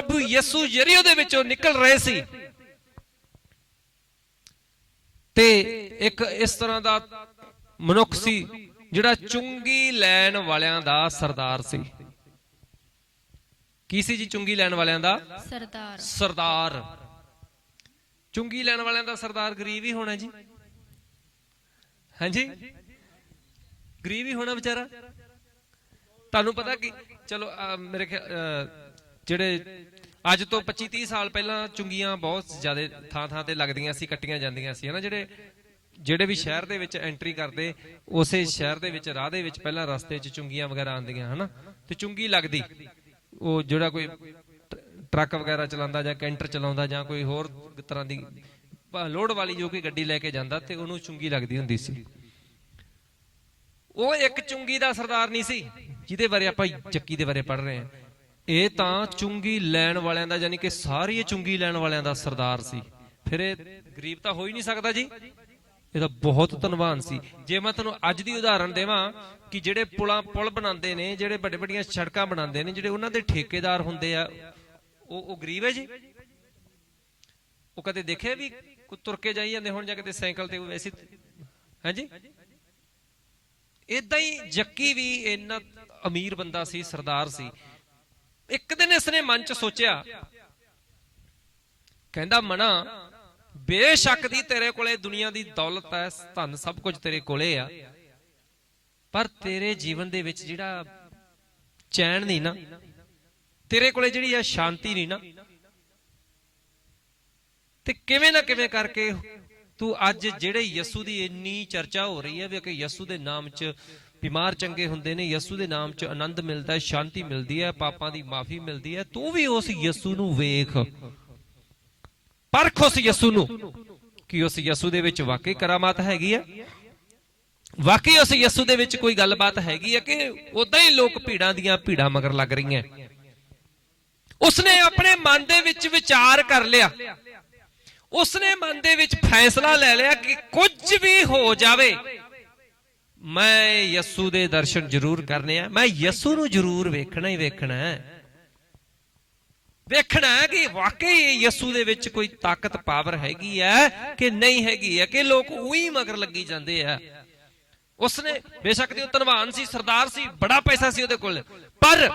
ਪ੍ਰਭੂ ਯਿਸੂ ਯਰੀਓ ਦੇ ਵਿੱਚੋਂ ਨਿਕਲ ਰਹੇ ਸੀ। ਤੇ ਇੱਕ ਇਸ ਤਰ੍ਹਾਂ ਦਾ ਮਨੁੱਖ ਸੀ ਜਿਹੜਾ ਚੁੰਗੀ ਲੈਣ ਵਾਲਿਆਂ ਦਾ ਸਰਦਾਰ ਸੀ। ਕੀ ਸੀ ਜੀ ਚੁੰਗੀ ਲੈਣ ਵਾਲਿਆਂ ਦਾ? ਸਰਦਾਰ। ਸਰਦਾਰ। ਚੁੰਗੀ ਲੈਣ ਵਾਲਿਆਂ ਦਾ ਸਰਦਾਰ ਗਰੀਬ ਹੀ ਹੋਣਾ ਜੀ। ਹਾਂਜੀ? ਗਰੀਬ ਹੀ ਹੋਣਾ ਵਿਚਾਰਾ। ਤੁਹਾਨੂੰ ਪਤਾ ਕਿ ਚਲੋ ਮੇਰੇ ਖਿਆ- ਅਹ, ਜਿਹੜੇ ਅੱਜ ਤੋਂ 25 30 ਸਾਲ ਪਹਿਲਾਂ ਚੁੰਗੀਆਂ ਬਹੁਤ ਜ਼ਿਆਦਾ ਥਾਂ ਥਾਂ ਤੇ ਲੱਗਦੀਆਂ ਸੀ, ਕੱਟੀਆਂ ਜਾਂਦੀਆਂ ਸੀ, ਹਨਾ? ਜਿਹੜੇ ਜਿਹੜੇ ਵੀ ਸ਼ਹਿਰ ਦੇ ਵਿੱਚ ਐਂਟਰੀ ਕਰਦੇ, ਉਸੇ ਸ਼ਹਿਰ ਦੇ ਵਿੱਚ, ਰਾਹ ਦੇ ਵਿੱਚ ਪਹਿਲਾਂ ਰਸਤੇ 'ਚ ਚੁੰਗੀਆਂ ਵਗੈਰਾ ਆਉਂਦੀਆਂ, ਹਨਾ? ਤੇ ਚੁੰਗੀ ਲੱਗਦੀ। ਉਹ ਜਿਹੜਾ ਕੋਈ ਟਰੱਕ ਵਗੈਰਾ ਚਲਾਉਂਦਾ ਜਾਂ ਕੈਂਟਰ ਚਲਾਉਂਦਾ ਜਾਂ ਕੋਈ ਹੋਰ ਤਰ੍ਹਾਂ ਦੀ ਭ- ਲੋਡ ਵਾਲੀ ਜੋ ਕੋਈ ਗੱਡੀ ਲੈ ਕੇ ਜਾਂਦਾ ਤੇ ਉਹਨੂੰ ਚੁੰਗੀ ਲੱਗਦੀ ਹੁੰਦੀ ਸੀ। ਉਹ ਇੱਕ ਚੁੰਗੀ ਦਾ ਸਰਦਾਰ ਨਹੀਂ ਸੀ, ਜਿਹਦੇ ਬਾਰੇ ਆਪਾਂ ਚੱਕੀ ਦੇ ਬਾਰੇ ਪੜ ਰਹੇ ਹਾਂ। ਇਹ ਤਾਂ ਚੁੰਗੀ ਲੈਣ ਵਾਲਿਆਂ ਦਾ, ਯਾਨੀ ਕਿ ਸਾਰੀ ਇਹ ਚੁੰਗੀ ਲੈਣ ਵਾਲਿਆਂ ਦਾ ਸਰਦਾਰ ਸੀ। ਫਿਰ ਇਹ ਗਰੀਬ ਤਾਂ ਹੋ ਹੀ ਨਹੀਂ ਸਕਦਾ ਜੀ। ਇਹ ਤਾਂ ਬਹੁਤ ਧਨਵਾਨ ਸੀ। ਜੇ ਮੈਂ ਤੁਹਾਨੂੰ ਅੱਜ ਦੀ ਉਦਾਹਰਣ ਦੇਵਾਂ ਕਿ ਜਿਹੜੇ ਪੁਲਾਂ ਪੁਲ ਬਣਾਉਂਦੇ ਨੇ, ਜਿਹੜੇ ਵੱਡੇ ਵੱਡੀਆਂ ਸੜਕਾਂ ਬਣਾਉਂਦੇ ਨੇ, ਜਿਹੜੇ ਉਹਨਾਂ ਦੇ ਠੇਕੇਦਾਰ ਹੁੰਦੇ ਆ, ਉਹ ਉਹ ਗਰੀਬ ਹੈ ਜੀ। ਉਹ ਕਦੇ ਦੇਖਿਆ ਵੀ ਤੁਰ ਕੇ ਜਾਈ ਜਾਂਦੇ ਹੁਣ ਜਾਂ ਕਿਤੇ ਸਾਈਕਲ ਤੇ ਵੈਸੇ ਹਾਂਜੀ ਇਦਾਂ ਹੀ ਜੱਕੀ ਵੀ ਇੰਨਾ ਅਮੀਰ ਬੰਦਾ ਸੀ, ਸਰਦਾਰ ਸੀ। ਇੱਕ ਦਿਨ ਇਸਨੇ ਮਨ ਚ ਸੋਚਿਆ, ਕਹਿੰਦਾ, ਮਨਾ, ਬੇਸ਼ੱਕ ਦੀ ਤੇਰੇ ਕੋਲੇ ਦੁਨੀਆ ਦੀ ਦੌਲਤ ਹੈ, ਧਨ ਸਭ ਕੁਝ ਤੇਰੇ ਕੋਲੇ ਆ, ਪਰ ਤੇਰੇ ਜੀਵਨ ਦੇ ਵਿੱਚ ਜਿਹੜਾ ਚੈਨ ਨਹੀਂ ਨਾ, ਤੇਰੇ ਕੋਲੇ ਜਿਹੜੀ ਆ ਸ਼ਾਂਤੀ ਨਹੀਂ ਨਾ, ਤੇ ਕਿਵੇਂ ਨਾ ਕਿਵੇਂ ਕਰਕੇ ਤੂੰ ਅੱਜ ਜਿਹੜੇ ਯਸੂ ਦੀ ਇੰਨੀ ਚਰਚਾ ਹੋ ਰਹੀ ਹੈ ਵੀ ਕਿ ਯਸੂ ਦੇ ਨਾਮ 'ਚ ਬਿਮਾਰ ਚੰਗੇ ਹੁੰਦੇ ਨੇ, ਯਸੂ ਦੇ ਨਾਮ 'ਚ ਆਨੰਦ ਮਿਲਦਾ ਹੈ, ਸ਼ਾਂਤੀ ਮਿਲਦੀ ਹੈ, ਪਾਪਾਂ ਦੀ ਮਾਫੀ ਮਿਲਦੀ ਹੈ, ਤੂੰ ਵੀ ਉਸ ਯਸੂ ਨੂੰ ਵੇਖ। ਪਰਖ ਉਸ ਯਸੂ ਨੂੰ ਕਿ ਉਸ ਯਸੂ ਦੇ ਵਿੱਚ ਵਾਕਈ ਕਰਾਮਾਤ ਹੈਗੀ ਆ ਵਾਕਈ ਉਸ ਯਸੂ ਦੇ ਵਿੱਚ ਕੋਈ ਗੱਲਬਾਤ ਹੈਗੀ ਹੈ ਕਿ ਉਦਾਂ ਹੀ ਲੋਕ ਭੀੜਾਂ ਦੀਆਂ ਭੀੜਾਂ ਮਗਰ ਲੱਗ ਰਹੀਆਂ। ਉਸਨੇ ਆਪਣੇ ਮਨ ਦੇ ਵਿੱਚ ਵਿਚਾਰ ਕਰ ਲਿਆ। ਉਸਨੇ ਮਨ ਦੇ ਵਿੱਚ ਫੈਸਲਾ ਲੈ ਲਿਆ ਕਿ ਕੁਝ ਵੀ ਹੋ ਜਾਵੇ ਮੈਂ ਯਸੂ ਦੇ ਦਰਸ਼ਨ ਜ਼ਰੂਰ ਕਰਨੇ ਆ। ਮੈਂ ਯਸੂ ਨੂੰ ਜ਼ਰੂਰ ਵੇਖਣਾ ਹੀ ਵੇਖਣਾ ਹੈ। ਵੇਖਣਾ ਹੈ ਕਿ ਵਾਕਈ ਯਸੂ ਦੇ ਵਿੱਚ ਕੋਈ ਤਾਕਤ, ਪਾਵਰ ਹੈਗੀ ਹੈ ਕਿ ਨਹੀਂ ਹੈਗੀ ਹੈ ਕਿ ਲੋਕ ਉਹੀ ਮਗਰ ਲੱਗੀ ਜਾਂਦੇ ਆ। ਉਸਨੇ ਬੇਸ਼ੱਕ ਤੇ ਉਹ ਧਨਵਾਨ ਸੀ, ਸਰਦਾਰ ਸੀ, ਬੜਾ ਪੈਸਾ ਸੀ ਉਹਦੇ ਕੋਲ। ਪਰ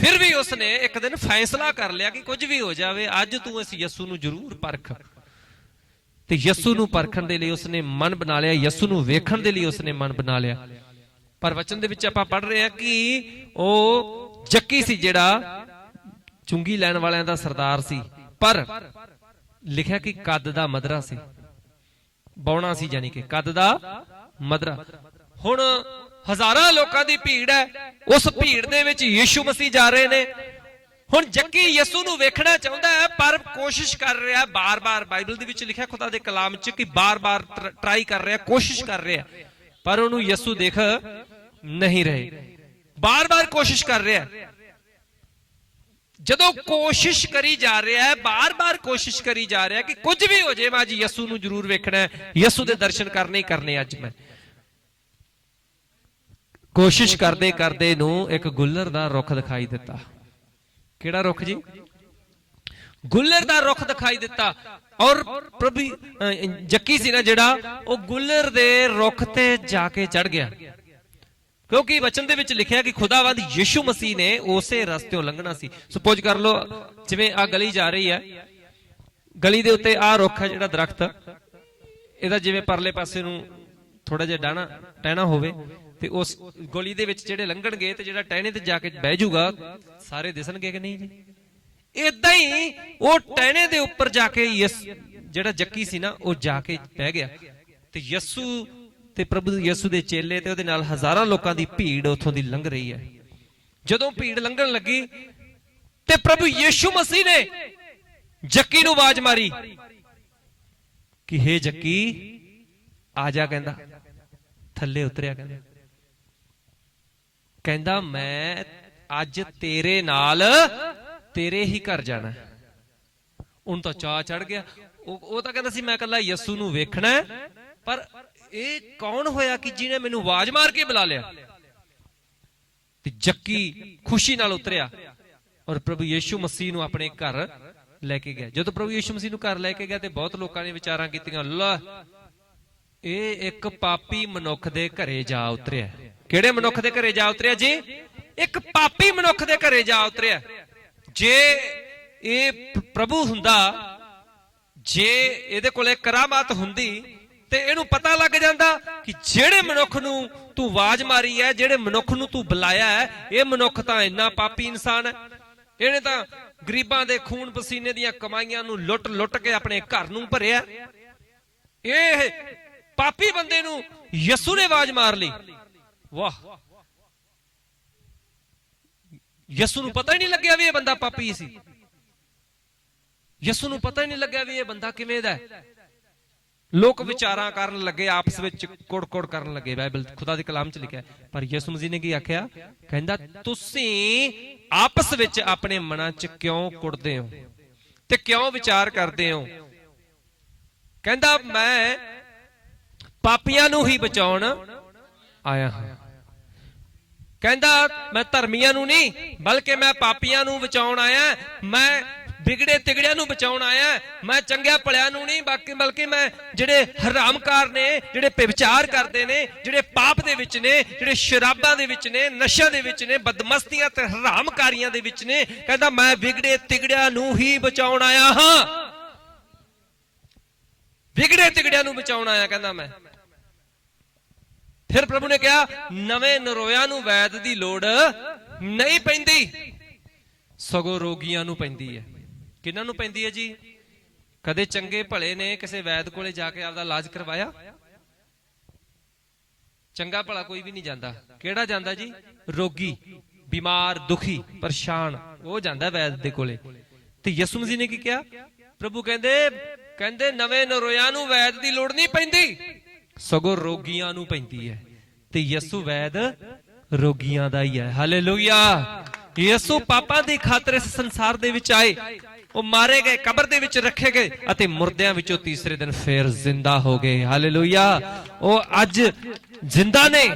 ਫਿਰ ਵੀ ਉਸਨੇ ਇੱਕ ਦਿਨ ਫੈਸਲਾ ਕਰ ਲਿਆ ਕਿ ਕੁਝ ਵੀ ਹੋ ਜਾਵੇ, ਅੱਜ ਤੂੰ ਇਸ ਯਸੂ ਨੂੰ ਜ਼ਰੂਰ ਪਰਖ। ਤੇ ਯਸੂ ਨੂੰ ਪਰਖਣ ਦੇ ਲਈ ਉਸਨੇ ਮਨ ਬਣਾ ਲਿਆ, ਯਸੂ ਨੂੰ ਵੇਖਣ ਦੇ ਲਈ ਉਸਨੇ ਮਨ ਬਣਾ ਲਿਆ। ਪਰ ਵਚਨ ਦੇ ਵਿੱਚ ਆਪਾਂ ਪੜ ਰਹੇ ਹਾਂ ਕਿ ਉਹ ਜੱਕੀ ਸੀ ਜਿਹੜਾ ਚੁੰਗੀ ਲੈਣ ਵਾਲਿਆਂ ਦਾ ਸਰਦਾਰ ਸੀ, ਪਰ ਲਿਖਿਆ ਕਿ ਕੱਦ ਦਾ ਮਦਰਾ ਸੀ। ਬੌਣਾ ਸੀ ਯਾਨੀ ਕਿ ਕੱਦ ਦਾ ਮਦਰਾ। ਹੁਣ ਹਜ਼ਾਰਾਂ ਲੋਕਾਂ ਦੀ ਭੀੜ ਹੈ, ਉਸ ਭੀੜ ਦੇ ਵਿੱਚ ਯੀਸ਼ੂ ਮਸੀਹ ਜਾ ਰਹੇ ਨੇ। ਹੁਣ ਜੱਕੀ ਯਿਸੂ ਨੂੰ ਵੇਖਣਾ ਚਾਹੁੰਦਾ ਹੈ, ਪਰ ਕੋਸ਼ਿਸ਼ ਕਰ ਰਿਹਾ, ਬਾਰ-ਬਾਰ ਬਾਈਬਲ ਦੇ ਵਿੱਚ ਲਿਖਿਆ ਖੁਦਾ ਦੇ ਕਲਾਮ 'ਚ ਕਿ ਬਾਰ-ਬਾਰ ਟਰਾਈ ਕਰ ਰਿਹਾ, ਕੋਸ਼ਿਸ਼ ਕਰ ਰਿਹਾ। ਪਰ ਉਹਨੂੰ ਯਿਸੂ ਦੇਖ ਨਹੀਂ ਰਹੇ। ਬਾਰ-ਬਾਰ ਕੋਸ਼ਿਸ਼ ਕਰ ਰਿਹਾ। ਜਦੋਂ ਕੋਸ਼ਿਸ਼ ਕਰੀ ਜਾ ਰਿਹਾ ਹੈ, ਬਾਰ-ਬਾਰ ਕੋਸ਼ਿਸ਼ ਕਰੀ ਜਾ ਰਿਹਾ ਕਿ ਕੁਝ ਵੀ ਹੋ ਜੇ ਮੈਂ ਅੱਜ ਯਿਸੂ ਨੂੰ ਜ਼ਰੂਰ ਵੇਖਣਾ ਹੈ। ਯਿਸੂ ਦੇ ਦਰਸ਼ਨ ਕਰਨੇ ਹੀ ਕਰਨੇ ਅੱਜ ਮੈਂ। ਕੋਸ਼ਿਸ਼ ਕਰਦੇ ਕਰਦੇ ਨੂੰ ਇੱਕ ਗੁੱਲਰ ਦਾ ਰੁੱਖ ਦਿਖਾਈ ਦਿੱਤਾ। ਕਿਹੜਾ ਰੁੱਖ ਜੀ? ਗੁੱਲਰ ਦਾ ਰੁੱਖ ਦਿਖਾਈ ਦਿੱਤਾ। ਔਰ ਪ੍ਰਭੂ ਜੱਕੀ ਸੀ ਨਾ ਜਿਹੜਾ, ਉਹ ਗੁੱਲਰ ਦੇ ਰੁੱਖ ਤੇ ਜਾ ਕੇ ਚੜ ਗਿਆ। ਕਿਉਂਕਿ ਵਚਨ ਦੇ ਵਿੱਚ ਲਿਖਿਆ ਕਿ ਖੁਦਾਵੰਦ ਯੀਸ਼ੂ ਮਸੀਹ ਨੇ ਉਸੇ ਰਸਤੇੋਂ ਲੰਘਣਾ ਸੀ। ਸੁਪੋਜ ਕਰ ਲਓ, ਜਿਵੇਂ ਆ ਗਲੀ ਜਾ ਰਹੀ ਹੈ। ਗਲੀ ਦੇ ਉੱਤੇ ਆ ਰੁੱਖ ਹੈ ਜਿਹੜਾ ਦਰਖਤ। ਇਹਦਾ ਜਿਵੇਂ ਪਰਲੇ ਪਾਸੇ ਨੂੰ ਥੋੜਾ ਜਿਹਾ ਡਾਣਾ ਟਹਿਣਾ ਹੋਵੇ। ਤੇ ਉਸ ਗਲੀ ਦੇ ਵਿੱਚ ਜਿਹੜੇ ਲੰਘਣਗੇ ਤੇ ਜਿਹੜਾ ਟਹਿਣੇ ਤੇ ਜਾ ਕੇ ਬਹਿ ਜਾਊਗਾ, ਸਾਰੇ ਦਿਸਣਗੇ ਕਿ ਨਹੀਂ ਜੀ? ਇਦਾਂ ਹੀ ਉਹ ਟਹਿਣੇ ਦੇ ਉੱਪਰ ਜਾ ਕੇ ਯਸ ਜਿਹੜਾ ਜੱਕੀ ਸੀ ਨਾ, ਉਹ ਜਾ ਕੇ ਬਹਿ ਗਿਆ। ਤੇ ਯਸੂ ਤੇ ਪ੍ਰਭੂ ਯਸੂ ਦੇ ਚੇਲੇ ਤੇ ਉਹਦੇ ਨਾਲ ਹਜ਼ਾਰਾਂ ਲੋਕਾਂ ਦੀ ਭੀੜ ਉੱਥੋਂ ਦੀ ਲੰਘ ਰਹੀ ਹੈ। ਜਦੋਂ ਭੀੜ ਲੰਘਣ ਲੱਗੀ ਤੇ ਪ੍ਰਭੂ ਯੀਸ਼ੂ ਮਸੀਹ ਨੇ ਜੱਕੀ ਨੂੰ ਆਵਾਜ਼ ਮਾਰੀ ਕਿ ਹੇ ਜੱਕੀ, ਆ ਜਾ ਕਹਿੰਦਾ, ਥੱਲੇ ਉਤਰਿਆ ਕਹਿੰਦਾ। ਕਹਿੰਦਾ, ਮੈਂ ਅੱਜ ਤੇਰੇ ਨਾਲ ਤੇਰੇ ਹੀ ਘਰ ਜਾਣਾ ਹੈ। ਉਹਨੂੰ ਤਾਂ ਚਾਹ ਚੜ ਗਿਆ। ਉਹ ਉਹ ਤਾਂ ਕਹਿੰਦਾ ਸੀ, ਮੈਂ ਕੱਲਾ ਯਸੂ ਨੂੰ ਵੇਖਣਾ ਪਰ ਇਹ ਕੌਣ ਹੋਇਆ ਕਿ ਜਿਹਨੇ ਮੈਨੂੰ ਆਵਾਜ਼ ਮਾਰ ਕੇ ਬੁਲਾ ਲਿਆ? ਤੇ ਜੱਕੀ ਖੁਸ਼ੀ ਨਾਲ ਉਤਰਿਆ ਔਰ ਪ੍ਰਭੂ ਯੀਸ਼ੂ ਮਸੀਹ ਨੂੰ ਆਪਣੇ ਘਰ ਲੈ ਕੇ ਗਿਆ। ਜਦੋਂ ਪ੍ਰਭੂ ਯੀਸ਼ੂ ਮਸੀਹ ਨੂੰ ਘਰ ਲੈ ਕੇ ਗਿਆ ਤੇ ਬਹੁਤ ਲੋਕਾਂ ਨੇ ਵਿਚਾਰਾਂ ਕੀਤੀਆਂ, ਲੈ, ਇਹ ਇੱਕ ਪਾਪੀ ਮਨੁੱਖ ਦੇ ਘਰੇ ਜਾ ਉਤਰਿਆ ਕਿਹੜੇ ਮਨੁੱਖ ਦੇ ਘਰੇ ਜਾ ਉਤਰਿਆ ਜੀ? ਇੱਕ ਪਾਪੀ ਮਨੁੱਖ ਦੇ ਘਰੇ ਜਾ ਉਤਰਿਆ। ਜੇ ਇਹ ਪ੍ਰਭੂ ਹੁੰਦਾ, ਜੇ ਇਹਦੇ ਕੋਲੇ ਕਰਾਮਾਤ ਹੁੰਦੀ, ਤੇ ਇਹਨੂੰ ਪਤਾ ਲੱਗ ਜਾਂਦਾ ਕਿ ਜਿਹੜੇ ਮਨੁੱਖ ਨੂੰ ਤੂੰ ਆਵਾਜ਼ ਮਾਰੀ ਹੈ ਜਿਹੜੇ ਮਨੁੱਖ ਨੂੰ ਤੂੰ ਬੁਲਾਇਆ ਹੈ ਇਹ ਮਨੁੱਖ ਤਾਂ ਇੰਨਾ ਪਾਪੀ ਇਨਸਾਨ ਹੈ ਇਹਨੇ ਤਾਂ ਗਰੀਬਾਂ ਦੇ ਖੂਨ ਪਸੀਨੇ ਦੀਆਂ ਕਮਾਈਆਂ ਨੂੰ ਲੁੱਟ-ਲੁੱਟ ਕੇ ਆਪਣੇ ਘਰ ਨੂੰ ਭਰਿਆ। ਇਹ ਪਾਪੀ ਬੰਦੇ ਨੂੰ ਯਸੂ ਨੇ ਆਵਾਜ਼ ਮਾਰ ਲਈ। ਵਾਹ। ਯਸੂ ਨੂੰ ਪਤਾ ਹੀ ਨਹੀਂ ਲੱਗਿਆ ਵੀ ਇਹ ਬੰਦਾ ਪਾਪੀ ਸੀ। ਯਸੂ ਨੂੰ ਪਤਾ ਹੀ ਨਹੀਂ ਲੱਗਿਆ ਵੀ ਇਹ ਬੰਦਾ ਕਿਵੇਂ ਦਾ ਹੈ। ਲੋਕ ਵਿਚਾਰਾਂ ਕਰਨ ਲੱਗੇ, ਆਪਸ ਵਿੱਚ ਕੁੜ-ਕੁੜ ਕਰਨ ਲੱਗੇ। ਬਾਈਬਲ ਖੁਦਾ ਦੇ ਕਲਾਮ 'ਚ ਲਿਖਿਆ ਪਰ ਯਿਸੂ ਮਸੀਹ ਨੇ ਕੀ ਆਖਿਆ? ਕਹਿੰਦਾ, ਤੁਸੀਂ ਆਪਸ ਵਿੱਚ ਆਪਣੇ ਮਨਾਂ 'ਚ ਕਿਉਂ ਕੁੜਦੇ ਹੋ? ਤੇ ਕਿਉਂ ਵਿਚਾਰ ਕਰਦੇ ਹੋ? ਕਹਿੰਦਾ, ਮੈਂ ਪਾਪੀਆਂ ਨੂੰ ਹੀ ਬਚਾਉਣ ਆਇਆ ਹਾਂ। ਕਹਿੰਦਾ, ਮੈਂ ਧਰਮੀਆਂ ਨੂੰ ਨਹੀਂ, ਬਲਕਿ ਮੈਂ ਪਾਪੀਆਂ ਨੂੰ ਬਚਾਉਣ ਆਇਆ। ਮੈਂ ਵਿਗੜੇ ਤਿਗੜਿਆਂ ਨੂੰ ਬਚਾਉਣ ਆਇਆ। ਮੈਂ ਚੰਗਿਆਂ ਭਲਿਆਂ ਨੂੰ ਨਹੀਂ, ਬਾਕੀ ਬਲਕਿ ਮੈਂ ਜਿਹੜੇ ਹਰਾਮਕਾਰ ਨੇ, ਜਿਹੜੇ ਵਿਚਾਰ ਕਰਦੇ ਨੇ, ਜਿਹੜੇ ਪਾਪ ਦੇ ਵਿੱਚ ਨੇ, ਜਿਹੜੇ ਸ਼ਰਾਬਾਂ ਦੇ ਵਿੱਚ ਨੇ, ਨਸ਼ਿਆਂ ਦੇ ਵਿੱਚ ਨੇ, ਬਦਮਸਤੀਆਂ ਤੇ ਹਰਾਮਕਾਰੀਆਂ ਦੇ ਵਿੱਚ ਨੇ, ਕਹਿੰਦਾ, ਮੈਂ ਵਿਗੜੇ ਤਿਗੜਿਆਂ ਨੂੰ ਹੀ ਬਚਾਉਣ ਆਇਆ ਹਾਂ। ਵਿਗੜੇ ਤਿਗੜਿਆਂ ਨੂੰ ਬਚਾਉਣ ਆਇਆ, ਕਹਿੰਦਾ ਮੈਂ। ਫਿਰ ਪ੍ਰਭੂ ਨੇ ਕਿਹਾ, ਨਵੇਂ ਨਰੋਇਆਂ ਨੂੰ ਵੈਦ ਦੀ ਲੋੜ ਨਹੀਂ ਪੈਂਦੀ। ਸਗੋਂ ਰੋਗੀਆਂ ਨੂੰ ਪੈਂਦੀ ਹੈ। ਕਿਹਨਾਂ ਨੂੰ ਪੈਂਦੀ ਹੈ ਜੀ? ਕਦੇ ਚੰਗੇ ਭਲੇ ਨੇ ਕਿਸੇ ਵੈਦ ਕੋਲੇ ਜਾ ਕੇ ਆਪਦਾ ਇਲਾਜ ਕਰਵਾਇਆ? ਚੰਗਾ ਭਲਾ ਕੋਈ ਵੀ ਨਹੀਂ ਜਾਂਦਾ। ਕਿਹੜਾ ਜਾਂਦਾ ਜੀ? ਰੋਗੀ, ਬਿਮਾਰ, ਦੁਖੀ, ਪਰੇਸ਼ਾਨ, ਉਹ ਜਾਂਦਾ ਵੈਦ ਦੇ ਕੋਲੇ। ਤੇ ਯਿਸੂ ਮਸੀਹ ਨੇ ਕੀ ਕਿਹਾ? ਪ੍ਰਭੂ ਕਹਿੰਦੇ ਕਹਿੰਦੇ ਨਵੇਂ ਨਰੋਇਆਂ ਨੂੰ ਵੈਦ ਦੀ ਲੋੜ ਨਹੀਂ ਪੈਂਦੀ। ਸਗੋਂ ਰੋਗੀਆਂ ਨੂੰ ਪੈਂਦੀ ਹੈ। ਤੇ ਯਿਸੂ ਵੈਦ ਰੋਗੀਆਂ ਦਾ ਹੀ ਹੈ। ਹਾਲੇਲੂਇਆ ਯਿਸੂ ਪਾਪਾਂ ਦੀ ਖਾਤਰ ਇਸ ਸੰਸਾਰ ਦੇ ਵਿੱਚ ਆਏ। ਉਹ ਮਾਰੇ ਗਏ, ਕਬਰ ਦੇ ਵਿੱਚ ਰੱਖੇ ਗਏ ਅਤੇ ਮੁਰਦਿਆਂ ਵਿੱਚੋਂ ਤੀਸਰੇ ਦਿਨ ਫੇਰ ਜ਼ਿੰਦਾ ਹੋ ਗਏ। ਹਾਲੇਲੂਇਆ ਉਹ ਅੱਜ ਜ਼ਿੰਦਾ ਨੇ।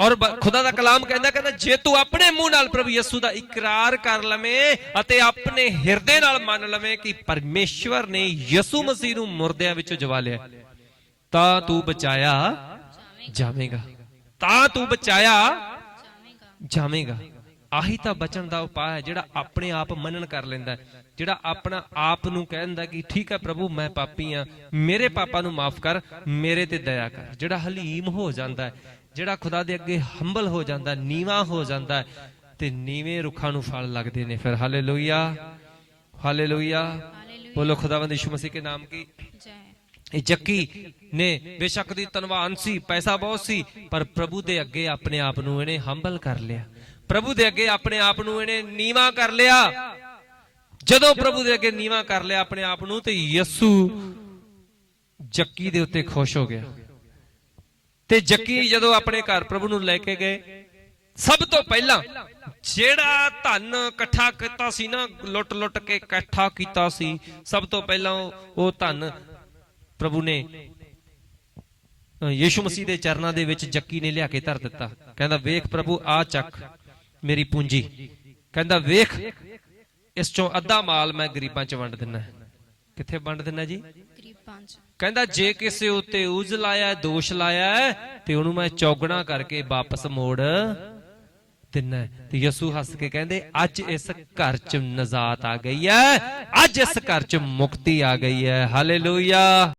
ਔਰ ਖੁਦਾ ਦਾ ਕਲਾਮ ਕਹਿੰਦਾ ਕਹਿੰਦਾ, ਜੇ ਤੂੰ ਆਪਣੇ ਮੂੰਹ ਨਾਲ ਪ੍ਰਭੂ ਯਿਸੂ ਦਾ ਇਕਰਾਰ ਕਰ ਲਵੇਂ ਅਤੇ ਆਪਣੇ ਹਿਰਦੇ ਨਾਲ ਮੰਨ ਲਵੇਂ ਕਿ ਪਰਮੇਸ਼ਵਰ ਨੇ ਯਿਸੂ ਮਸੀਹ ਨੂੰ ਮੁਰਦਿਆਂ ਵਿੱਚੋਂ ਜਵਾ ਲਿਆ। ਤਾਂ ਤੂੰ ਬਚਾਇਆ ਜਾਵੇਂਗਾ। ਤਾਂ ਤੂੰ ਬਚਾਇਆ ਜਾਵੇਂਗਾ। ਆਹੀ ਤਾਂ ਬਚਣ ਦਾ ਉਪਾਅ ਹੈ ਜਿਹੜਾ ਆਪਣੇ ਆਪ ਮੰਨਣ ਕਰ ਲੈਂਦਾ ਜਿਹੜਾ ਆਪਣਾ ਆਪ ਨੂੰ ਕਹਿੰਦਾ ਕਿ ਠੀਕ ਹੈ ਪ੍ਰਭੂ ਮੈਂ ਪਾਪੀ ਆ ਮੇਰੇ ਪਾਪਾਂ ਨੂੰ ਮਾਫ ਕਰ ਮੇਰੇ ਤੇ ਦਇਆ ਕਰ। ਜਿਹੜਾ ਹਲੀਮ ਹੋ ਜਾਂਦਾ ਹੈ ਜਿਹੜਾ ਖੁਦਾ ਦੇ ਅੱਗੇ ਹੰਬਲ ਹੋ ਜਾਂਦਾ ਹੈ, ਨੀਵਾ ਹੋ ਜਾਂਦਾ ਤੇ ਨੀਵੇਂ ਰੁੱਖਾਂ ਨੂੰ ਫਲ ਲੱਗਦੇ ਨੇ ਫਿਰ। ਹਾਲੇਲੂਇਆ। ਹਾਲੇਲੂਇਆ। ਬੋਲੋ ਖੁਦਾਵੰਦ ਯਿਸੂ ਮਸੀਹ ਕੇ ਨਾਮ ਕੀ? ਜੈ। ਜੱਕੀ ਨੇ ਬੇਸ਼ੱਕ ਦੀ ਧਨਵਾਨ ਸੀ, ਪੈਸਾ ਬਹੁਤ ਸੀ, ਪਰ ਪ੍ਰਭੂ ਦੇ ਅੱਗੇ ਆਪਣੇ ਆਪ ਨੂੰ ਇਹਨੇ ਹੰਬਲ ਕਰ ਲਿਆ। ਪ੍ਰਭੂ ਦੇ ਅੱਗੇ ਆਪਣੇ ਆਪ ਨੂੰ ਇਹਨੇ ਨੀਵਾ ਕਰ ਲਿਆ। ਜਦੋਂ ਪ੍ਰਭੂ ਦੇ ਅੱਗੇ ਨੀਵਾ ਕਰ ਲਿਆ ਆਪਣੇ ਆਪ ਨੂੰ, ਤੇ ਯਿਸੂ ਜੱਕੀ ਦੇ ਉੱਤੇ ਖੁਸ਼ ਹੋ ਗਿਆ। ਤੇ ਜੱਕੀ ਜਦੋਂ ਆਪਣੇ ਘਰ ਪ੍ਰਭੂ ਨੂੰ ਲੈ ਕੇ ਗਏ, ਸਭ ਤੋਂ ਪਹਿਲਾਂ ਜਿਹੜਾ ਧਨ ਇਕੱਠਾ ਕੀਤਾ ਸੀ ਨਾ, ਲੁੱਟ-ਲੁੱਟ ਕੇ ਇਕੱਠਾ ਕੀਤਾ ਸੀ, ਸਭ ਤੋਂ ਪਹਿਲਾਂ ਉਹ- ਉਹ ਧਨ ਪ੍ਰਭੂ ਨੇ ਯੀਸ਼ੂ ਮਸੀਹ ਦੇ ਚਰਨਾਂ ਦੇ ਵਿੱਚ ਜੱਕੀ ਨੇ ਲਿਆ ਕੇ ਧਰ ਦਿੱਤਾ। ਕਹਿੰਦਾ ਵੇਖ ਪ੍ਰਭੂ ਆ ਚੱਕ ਮੇਰੀ ਪੂੰਜੀ। ਕਹਿੰਦਾ ਵੇਖ ਇਸ ਚੋਂ ਅੱਧਾ ਮਾਲ ਮੈਂ ਗਰੀਬਾਂ 'ਚ ਵੰਡ ਦਿੰਨਾ। ਕਿੱਥੇ ਵੰਡ ਦਿੰਨਾ ਜੀ? ਗਰੀਬਾਂ ਚ। ਕਹਿੰਦਾ ਜੇ ਕਿਸੇ ਉੱਤੇ ਉਜ ਲਾਇਆ ਦੋਸ਼ ਲਾਇਆ ਤੇ ਉਹਨੂੰ ਮੈਂ ਚੌਗਣਾ ਕਰਕੇ ਵਾਪਸ ਮੋੜ ਦਿੰਨਾ। ਹੈ। ਤੇ ਯਸੂ ਹੱਸ ਕੇ ਕਹਿੰਦੇ ਅੱਜ ਇਸ ਘਰ 'ਚ ਨਜ਼ਾਤ ਆ ਗਈ ਹੈ ਅੱਜ ਇਸ ਘਰ 'ਚ ਮੁਕਤੀ ਆ ਗਈ ਹੈ ਹਾਲੇਲੂਇਆ।